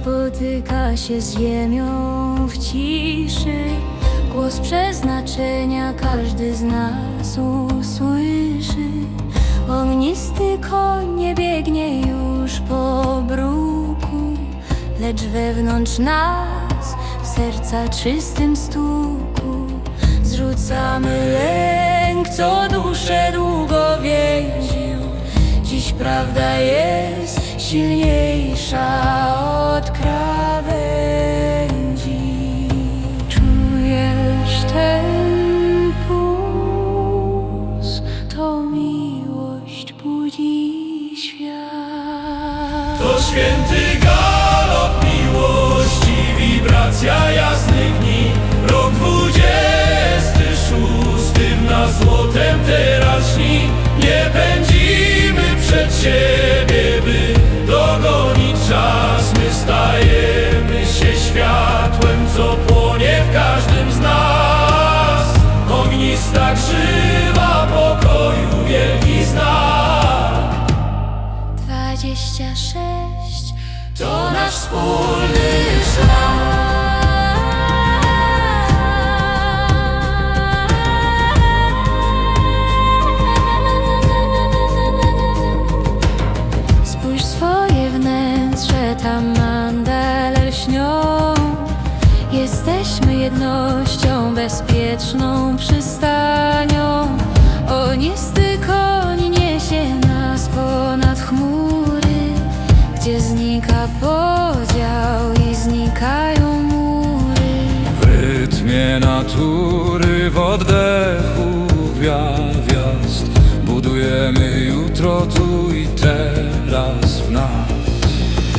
spotyka się z ziemią w ciszy. Głos przeznaczenia każdy z nas usłyszy. Ognisty koń nie biegnie już po bruku, lecz wewnątrz nas, w serca czystym stuku, zrzucamy lęk, co duszę długo więził. Dziś prawda jest silniejsza od krawędzi. Czujesz ten puls, to miłość budzi świat. To święty galop miłości, wibracja jasnych dni. Rok dwudziesty szósty w nas złotem teraz śni. Nie pędzimy przed siebie, by dogonić czas. My stajemy się światłem, co płonie w każdym z nas. Ognista krzywa pokoju, wielki znak. Dwadzieścia sześć to nasz wspólny gdzie znika podział i znikają mury. W rytmie natury, w oddechu gwiazd Budujemy jutro tu i teraz w nas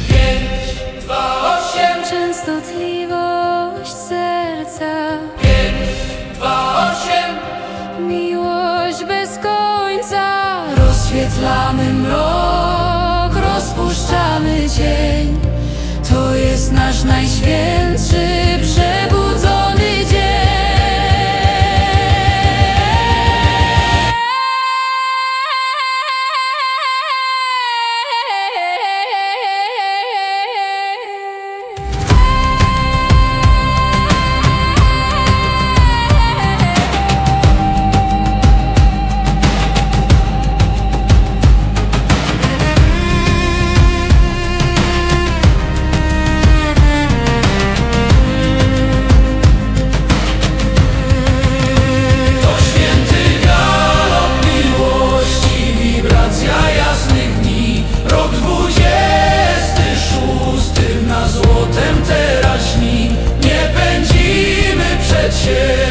Pięć, dwa, osiem, Częstotliwość serca, pięć, dwa, osiem miłość bez końca. Rozświetlamy rozpuszczamy cień. To jest nasz najświętszy, przed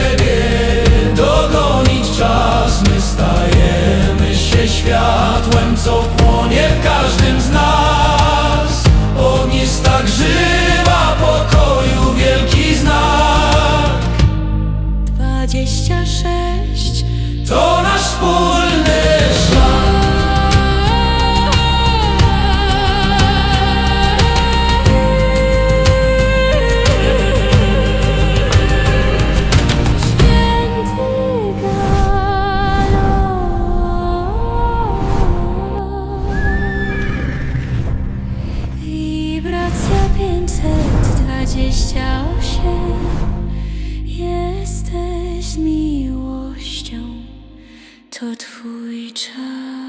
28 Jesteś miłością, to Twój czas.